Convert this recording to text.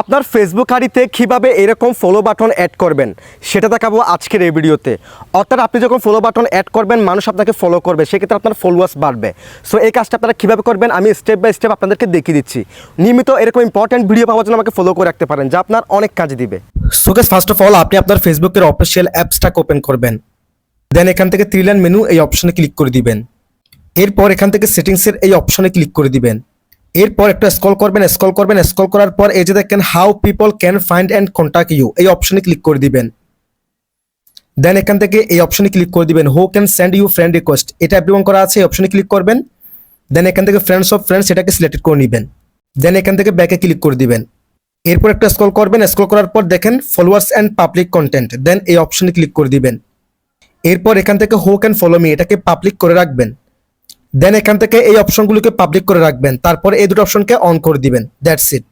আপনার ফেসবুক আইডিতে কীভাবে এরকম ফলো বাটন অ্যাড করবেন? সেটা দেখাবো আজকের এই ভিডিওতে। অর্থাৎ আপনি যখন ফলো বাটন অ্যাড করবেন, মানুষ আপনাকে ফলো করবে, সেক্ষেত্রে আপনার ফলোয়ার্স বাড়বে। সো এই কাজটা আপনারা কীভাবে করবেন, আমি স্টেপ বাই স্টেপ আপনাদেরকে দেখিয়ে দিচ্ছি। নিয়মিত এরকম ইম্পর্ট্যান্ট ভিডিও পাওয়ার জন্য আমাকে ফলো করে রাখতে পারেন, যা আপনার অনেক কাজে দিবে। So guess first of all আপনি আপনার ফেসবুকের অফিসিয়াল অ্যাপসটাকে ওপেন করবেন। দেন এখান থেকে থ্রি লাইন মেনু এই অপশনে ক্লিক করে দিবেন। এরপর এখান থেকে সেটিংসের এই অপশনে ক্লিক করে দিবেন। এরপর একটা স্ক্রল করবেন স্ক্রল করবেন স্ক্রল করার পর এই যে দেখেন how people can find and contact you এই অপশনে ক্লিক করে দিবেন। দেন এখান থেকে এই অপশনে ক্লিক করে দিবেন who can send you friend request এটা অ্যাপ্লিকন করা আছে, এই অপশনে ক্লিক করবেন। দেন এখান থেকে ফ্রেন্ডস অফ ফ্রেন্ডস এটাকে সিলেক্ট করে নেবেন। দেন এখান থেকে ব্যাকে ক্লিক করে দিবেন। এরপর একটা স্ক্রল করবেন স্ক্রল করার পর দেখেন followers and public content then এই অপশনে ক্লিক করে দিবেন। এরপর এখান থেকে হু ক্যান ফলো মি এটাকে পাবলিক করে রাখবেন। দেন এখান থেকে এই অপশনগুলোকে পাবলিক করে রাখবেন। তারপর এই দুটো অপশনকে অন করে দিবেন। That's it